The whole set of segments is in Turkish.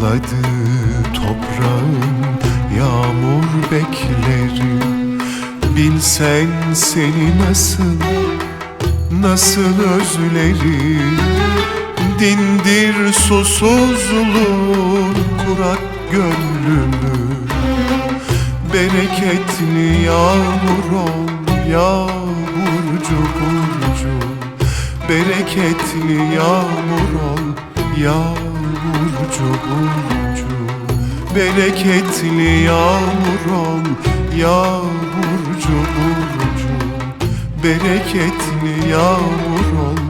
Ağladı toprağım yağmur beklerim Bilsen seni nasıl, nasıl özlerim Dindir susuzluğun kurak gönlümü. Bereketli yağmur ol yağmurcu burcu. Bereketli yağmur ol Yağmurcu burcu Bereketli yağmur ol Yağmurcu burcu Bereketli yağmur ol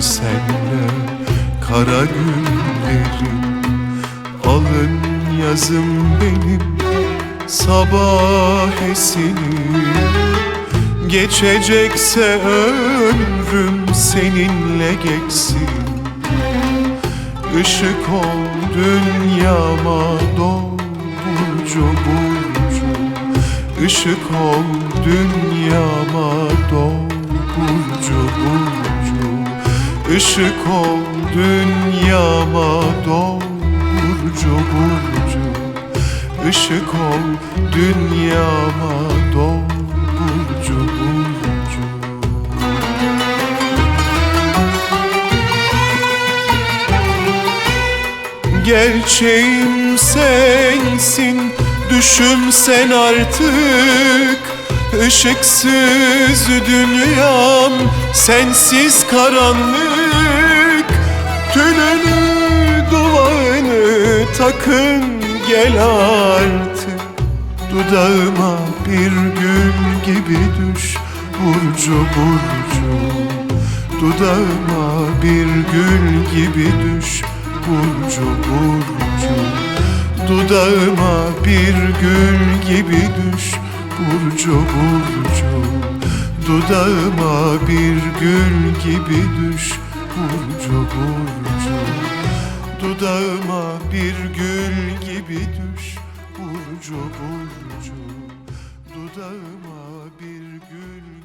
senle kara günlerim. Alın yazım benim sabah esinim. Geçecekse ömrüm seninle geçsin. Işık ol dünyama doğ burcu. Işık ol dünyama doğ burcu Işık ol dünyama doğ burcu. Işık ol dünyama doğ burcu burcu. Gerçeğim sensin Düşüm sen artık. Işıksız dünyam Sensiz karanlık Tülünü duvağını takın gel artık. Dudağıma bir gül gibi düş Burcu burcu. Dudağıma bir gül gibi düş Burcu burcu. Dudağıma bir gül gibi düş Burcu burcu. Dudağıma bir gül gibi düş burcu Dudağıma bir gül gibi düş. Burcu burcu Dudağıma bir gül